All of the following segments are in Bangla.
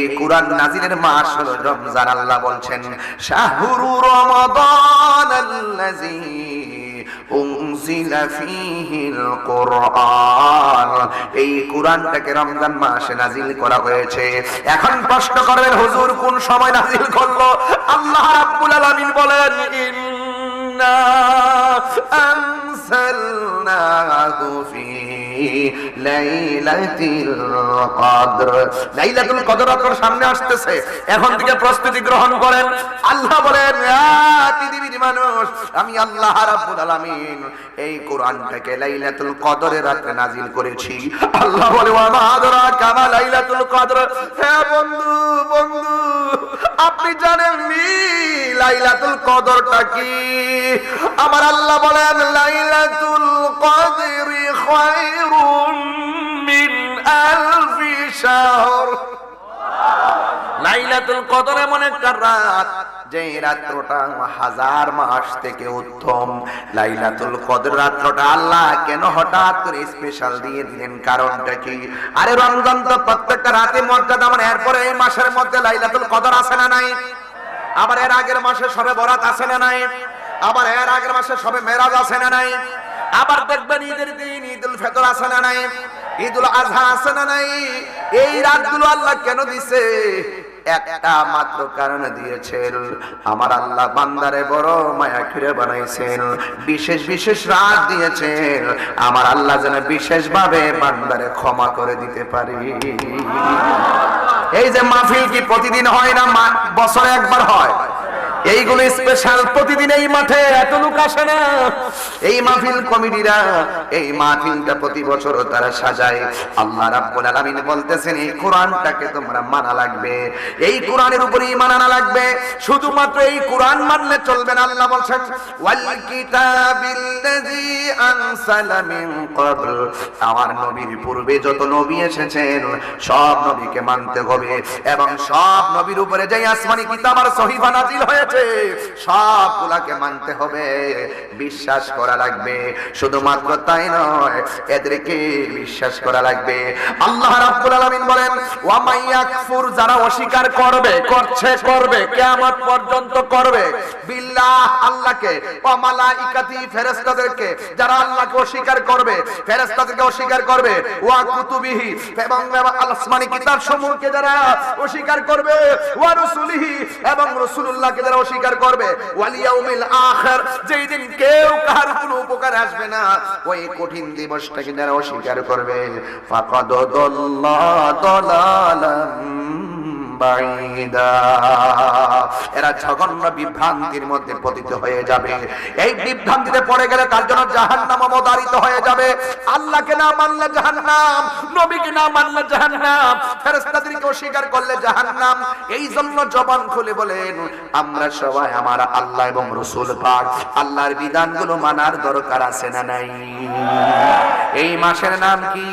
এই কোরআন নাজিলের মাস হলো রমজান, আল্লাহ বলছেন, শাহরু রমাদান আল্লাযী এই রমজান মাসে নাজিল করা হয়েছে। এখন প্রশ্ন করবেন, হুজুর, কোন সময় নাজিল করল? আল্লাহ রাব্বুল আলামিন বলেন, ইন্না আনসালনাহু লাইলাতিল কদর। লাইলাতুল কদর আপনার সামনে আসতেছে। এখন থেকে প্রস্তুতি গ্রহণ করেন। আল্লাহ বলেন পৃথিবীর মানুষ, আমি আল্লাহ রাব্বুল আলামিন এই কোরআনটাকে লাইলাতুল কদরের রাতে নাজিল করেছি। আল্লাহ বলে, ওয়া মা আদরাকা মা লাইলাতুল কদর? হ্যাঁ বন্ধু বন্ধু আপনি জানেন নি লাইলাতুল কদরটা কি? আমার আল্লাহ বলেন, লাইলাতুল কদরি খায়রুম মিন আলফি শাহর। লাইলাতুল কদর এমন একটা রাত যে রাত্রটা হাজার মাস থেকে উত্তম। লাইলাতুল কদর রাত্রটা আল্লাহ কেন হঠাৎ করে স্পেশাল দিয়ে দিলেন? কারণটা কি? আরে রমজান তো প্রত্যেকটা রাতে মর্যাদা মানে এরপরে এই মাসের মধ্যে লাইলাতুল কদর আছে না নাই? আবার এর আগের মাসে সবে বরাত আছে না নাই? আবার এর আগের মাসে সবে মেরাজ আছে না নাই? আবার দেখবেন ঈদের দিন, ঈদুল ফিতর আছে না নাই? ঈদুল আজহা আছে না নাই? এই রাতগুলো আল্লাহ কেন দিছে? একটা মাত্র কারণে দিয়েছেন। আমার আল্লাহ বান্দারে বড় মায়া ঘিরে বানাইছেন। বিশেষ বিশেষ রাত দিয়েছেন। আমার আল্লাহ যেন বিশেষ ভাবে বান্দারে ক্ষমা করে দিতে পারি। এই যে মাহফিল কি প্রতিদিন হয় না? বছরে একবার হয়? এইগুলো স্পেশাল প্রতিদিন এই মাঠে, এত লোক আসে না। এই মাহফিল কমিটিরা, এই মাহফিলটা প্রতি বছর তারা সাজায়। আল্লাহ রাব্বুল আলামিন বলতেছেন, এই কোরআনটাকে তোমরা মানা লাগবে। এই কোরআনের উপরে ঈমান আনা লাগবে। শুধুমাত্র এই কোরআন মানলে চলবে না, আল্লাহ বলছেন, ওয়াল কিতাবিল্লাযী আনসালা মিন ক্বাবল। আমার নবীর পূর্বে যত নবী এসেছেন, সব নবীকে মানতে হবে। এবং সব নবীর উপরে যে আসমানি কিতাব আর সহিফা নাজিল হয়েছে সবগুলাকে মানতে হবে, বিশ্বাস করা লাগবে, শুধুমাত্র তাই নয়, এদেরকে বিশ্বাস করা লাগবে। আল্লাহ রাব্বুল আলামিন বলেন ওয়া মাইয়াকফুর যারা অস্বীকার করবে, করছে, করবে, কিয়ামত পর্যন্ত করবে। বিল্লাহ, আল্লাহকে, ওয়া মালাইকাতি, ফেরেশতাদেরকে, যারা আল্লাহকে অস্বীকার করবে, ফেরেশতাদেরকে অস্বীকার করবে। ওয়া কুতুবিহি, এবং আসমানি কিতাব সমূহকে যারা অস্বীকার করবে, ওয়া রাসূলিহি, এবং রাসূলুল্লাহকে যারা অস্বীকার করবে, ওয়ালিয়াউমিল আখির, যেই দিন কেউ কার কোনো উপকার আসবে না, ওই কঠিন দিবসটাকে যারা অস্বীকার করবে। ফাকাদ দাল্লা দালালাম এরা জঘন্য বিভ্রান্তির মধ্যে পতিত হয়ে যাবে। এই বিভ্রান্তিতে পড়ে গেলে তার জন্য জাহান্নাম অবধারিত হয়ে যাবে। আল্লাহকে না মানলে জাহান্নাম, নবীকে না মানলে জাহান্নাম, ফেরেশতাদেরকে অস্বীকার করলে জাহান্নাম, এই জন্য জবান খুলে বলেন, আমরা সবাই আমার আল্লাহ এবং রসুল পাক। আল্লাহর বিধানগুলো মানার দরকার আছে না নাই? এই মাসের নাম কি?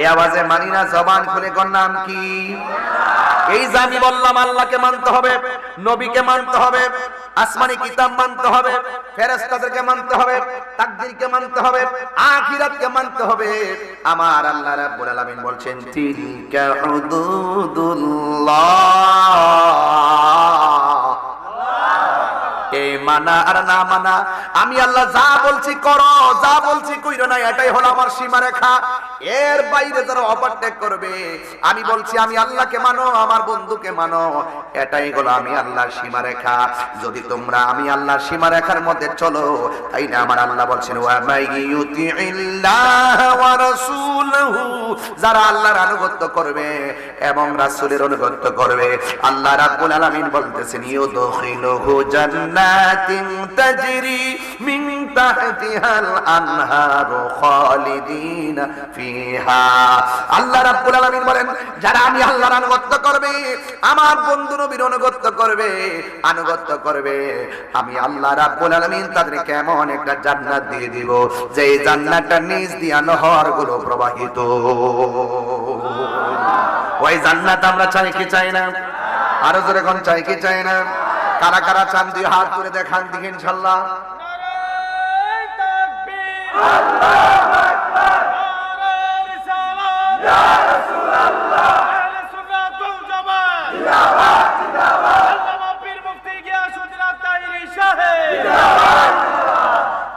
এই আওয়াজে মানি জবান খুলে নাম কি? এই যে আমি বললাম, আল্লাহকে মানতে হবে, নবীকে মানতে হবে, আসমানি কিতাব মানতে হবে, ফেরেশতাদেরকে মানতে হবে, তাকদীরকে মানতে হবে, আখিরাতকে মানতে হবে। আমার আল্লাহ রাব্বুল আলামিন বলছেন, তিলকা হুদুদুল্লাহ। মানা আর না মানা। আমি আল্লাহ যা বলছি করো, যা বলছি কইরো না, এটাই হলো আমার সীমারেখা। এর বাইরে যারা ওভারটেক করবে, আমি বলছি, আমি আল্লাহকে মানো, আমার বন্ধুকে মানো, এটাই হলো আমি আল্লাহর সীমারেখা। যদি তোমরা আমি আল্লাহর সীমারেখার মধ্যে চলো তাই না আমার আল্লাহ বলছেন, ওয়া মাই ইউতিইল্লাহ ওয়া রাসূলহু। যারা আল্লাহর আনুগত্য করবে এবং রাসূলের আনুগত্য করবে, আল্লাহ রাব্বুল আলামিন বলতেছেন, ইউদখিলুহু আল্লাহ রাব্বুল আলামিন বলেন, যারা আমি আল্লাহর আনুগত্য করবে, আমার বন্ধু নবীর করবে, আনুগত্য করবে। আমি আল্লাহ রাব্বুল আলামিন একটা জান্নাত দিয়ে দিব জান্নাতটার নিচ দিয়ে নহরগুলো প্রবাহিত। ওই জান্নাত আমরা চাই কি চাই না? আরও জোরে কোন চাই কি চাই না? কারা কারা চান, দুই হাত করে দেখান দিকে ইনশাল্লাহ।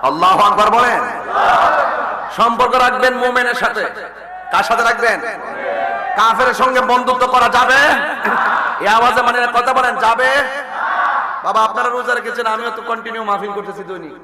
আল্লাহ আকবর বলেন। সম্পর্ক রাখবেন মোমেনের সাথে। কার সাথে রাখবেন? কাফের সঙ্গে বন্ধুত্ব করা যাবে? এ আওয়াজে মানে কথা বলেন, যাবে? বাবা আপনারা রোজা রেখেছেন আমিও তো কন্টিনিউ মাহফিল করতেছি দৈনিক।